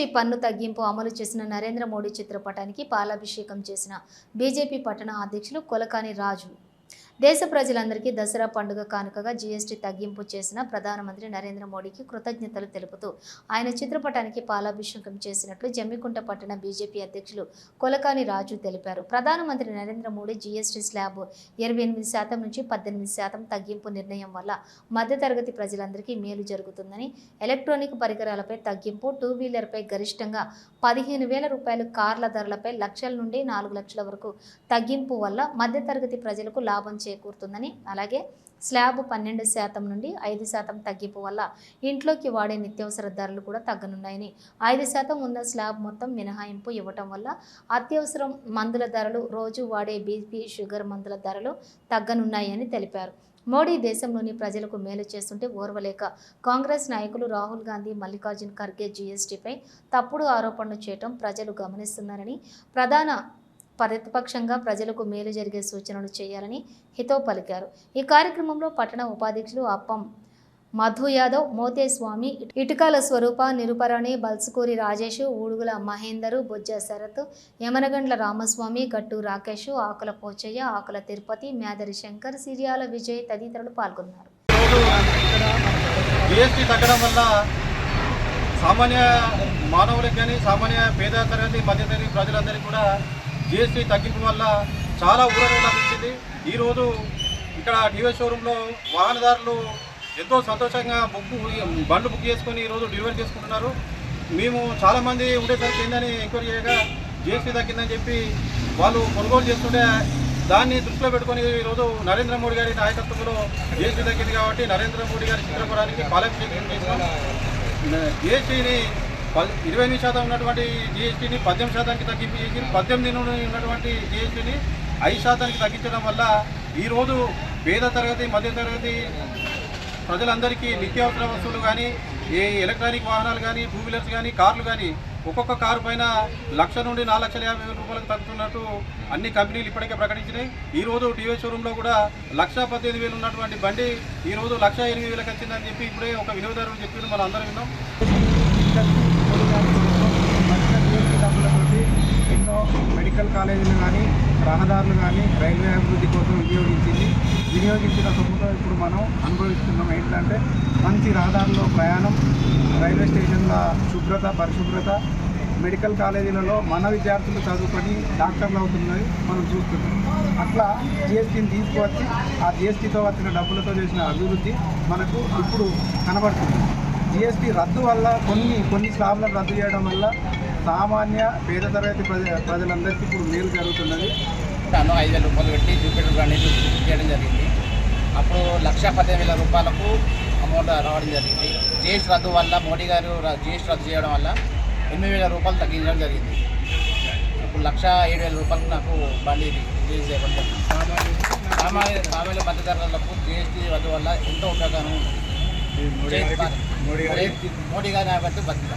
నుంచి పన్ను తగ్గింపు అమలు చేసిన నరేంద్ర మోడీ చిత్రపటానికి పాలాభిషేకం చేసిన బీజేపీ పట్టణ అధ్యక్షులు కొలకాని రాజు. దేశ ప్రజలందరికీ దసరా పండుగ కానుకగా జీఎస్టీ తగ్గింపు చేసిన ప్రధానమంత్రి నరేంద్ర మోడీకి కృతజ్ఞతలు తెలుపుతూ ఆయన చిత్రపటానికి పాలాభిషేకం చేసినట్లు జమ్మికుంట పట్టణ బీజేపీ అధ్యక్షులు కొలకాని రాజు తెలిపారు. ప్రధానమంత్రి నరేంద్ర మోడీ జీఎస్టీ స్లాబ్ ఇరవై ఎనిమిది శాతం నుంచి పద్దెనిమిది శాతం తగ్గింపు నిర్ణయం వల్ల మధ్యతరగతి ప్రజలందరికీ మేలు జరుగుతుందని ఎలక్ట్రానిక్ పరికరాలపై తగ్గింపు టూ వీలర్పై గరిష్టంగా పదిహేను వేల రూపాయలు కార్ల ధరలపై లక్షల నుండి నాలుగు లక్షల వరకు తగ్గింపు వల్ల మధ్యతరగతి ప్రజలకు లాభం చేకూరుతుందని. అలాగే స్లాబ్ పన్నెండు శాతం నుండి ఐదు శాతం తగ్గింపు వల్ల ఇంట్లోకి వాడే నిత్యావసర ధరలు కూడా తగ్గనున్నాయని. ఐదు శాతం ఉన్న స్లాబ్ మొత్తం మినహాయింపు ఇవ్వటం వల్ల అత్యవసరం మందుల ధరలు రోజు వాడే బీపీ షుగర్ మందుల ధరలు తగ్గనున్నాయని తెలిపారు. మోడీ దేశంలోని ప్రజలకు మేలు చేస్తుంటే ఓర్వలేక కాంగ్రెస్ నాయకులు రాహుల్ గాంధీ మల్లికార్జున్ ఖర్గే జీఎస్టీపై తప్పుడు ఆరోపణలు చేయటం ప్రజలు గమనిస్తున్నారని ప్రధాన ప్రతిపక్షంగా ప్రజలకు మేలు జరిగే సూచనలు చేయాలని హితో పలికారు. ఈ కార్యక్రమంలో పట్టణ ఉపాధ్యక్షులు అప్పం మధు యాదవ్ మోతేస్వామి ఇటుకాల స్వరూప నిరుపరణి బల్సుకూరి రాజేష్ ఊడుగుల మహేందరు బొజ్జ శరత్ యమనగండ్ల రామస్వామి గట్టు రాకేష్ ఆకుల పోచయ్య ఆకుల తిరుపతి మేదరి శంకర్ సిరియాల విజయ్ తదితరులు పాల్గొన్నారు. జిఎస్టీ తగ్గడం వల్ల సామాన్య మానవులకు కానీ సామాన్య పేద తరగతి మధ్యతరగతి ప్రజలందరికీ కూడా జిఎస్టీ తగ్గింపు వల్ల చాలా ఊరట లభించింది. ఈరోజు ఇక్కడ డివైస్ షోరూంలో వాహనదారులు ఎంతో సంతోషంగా బుక్ బండ్లు బుక్ చేసుకొని ఈరోజు డెలివరీ చేసుకుంటున్నారు. మేము చాలామంది ఉండేసరికి ఏందని ఎంక్వైరీ చేయగా జిఎస్టీ తగ్గిందని చెప్పి వాళ్ళు కొనుగోలు చేస్తుంటే దాన్ని దృష్టిలో పెట్టుకొని ఈరోజు నరేంద్ర మోడీ గారి నాయకత్వంలో జిఎస్టీ తగ్గింది కాబట్టి నరేంద్ర మోడీ గారి చిత్రపటానికి పాలాభిషేకం చేసినాం జిఎస్టీని ఇరవై ఎనిమిది శాతం ఉన్నటువంటి జిఎస్టీని పద్దెనిమిది శాతానికి తగ్గింపు చేసి పద్దెనిమిది నుండి ఉన్నటువంటి జిఎస్టీని ఐదు శాతానికి తగ్గించడం వల్ల ఈరోజు పేద తరగతి మధ్య తరగతి ప్రజలందరికీ నిత్యావసర వస్తువులు కానీ ఏ ఎలక్ట్రానిక్ వాహనాలు కానీ టూ వీలర్స్ కానీ కార్లు కానీ ఒక్కొక్క కారు పైన లక్ష నుండి నాలుగు లక్షల యాభై వేల రూపాయలకు తగ్గుతున్నట్టు అన్ని కంపెనీలు ఇప్పటికే ప్రకటించినాయి. ఈ రోజు టీవీ షోరూంలో కూడా లక్ష పద్దెనిమిది వేలు ఉన్నటువంటి బండి ఈ రోజు లక్ష ఎనిమిది వేలకు వచ్చిందని చెప్పి ఇప్పుడే ఒక వినియోగదారులు చెప్పి మనం అందరం విన్నాం. మెడికల్ కాలేజీలు కానీ రహదారులు కానీ రైల్వే అభివృద్ధి కోసం వినియోగించింది. వినియోగించిన సొమ్ముతో ఇప్పుడు మనం అనుభవిస్తున్నాం. ఏంటంటే మంచి రహదారుల్లో ప్రయాణం రైల్వే స్టేషన్ల శుభ్రత పరిశుభ్రత మెడికల్ కాలేజీలలో మన విద్యార్థులు చదువుకొని డాక్టర్లు అవుతున్నది మనం చూస్తున్నాం. అట్లా జిఎస్టీని తీసుకువచ్చి ఆ జిఎస్టీతో వచ్చిన డబ్బులతో చేసిన అభివృద్ధి మనకు ఇప్పుడు కనబడుతుంది. జిఎస్టీ రద్దు వల్ల కొన్ని కొన్ని స్లాబ్లను రద్దు చేయడం వల్ల సామాన్య పేద తరగతి ప్రజ ప్రజలందరికీ ఇప్పుడు మేలు జరుగుతున్నది. తాను ఐదు వేల రూపాయలు పెట్టి జూపిటర్ బుక్ చేయడం జరిగింది. అప్పుడు లక్ష పదిహేను వేల రూపాయలకు అమౌంట్ రావడం జరిగింది. జిఎస్టీ రద్దు వల్ల మోడీ గారు జిఎస్టీ రద్దు చేయడం వల్ల ఎనిమిది వేల రూపాయలు తగ్గించడం జరిగింది. ఇప్పుడు లక్ష ఏడు వేల రూపాయలకు నాకు బండి రిలీజ్ చేయడం జరిగింది. సామాన్య సామాన్య మధ్యతరగతులకు జిఎస్టీ రద్దు వల్ల ఎంతో ఉపయోగం మోడీ గారి నాయకత్వం బతుకుతాం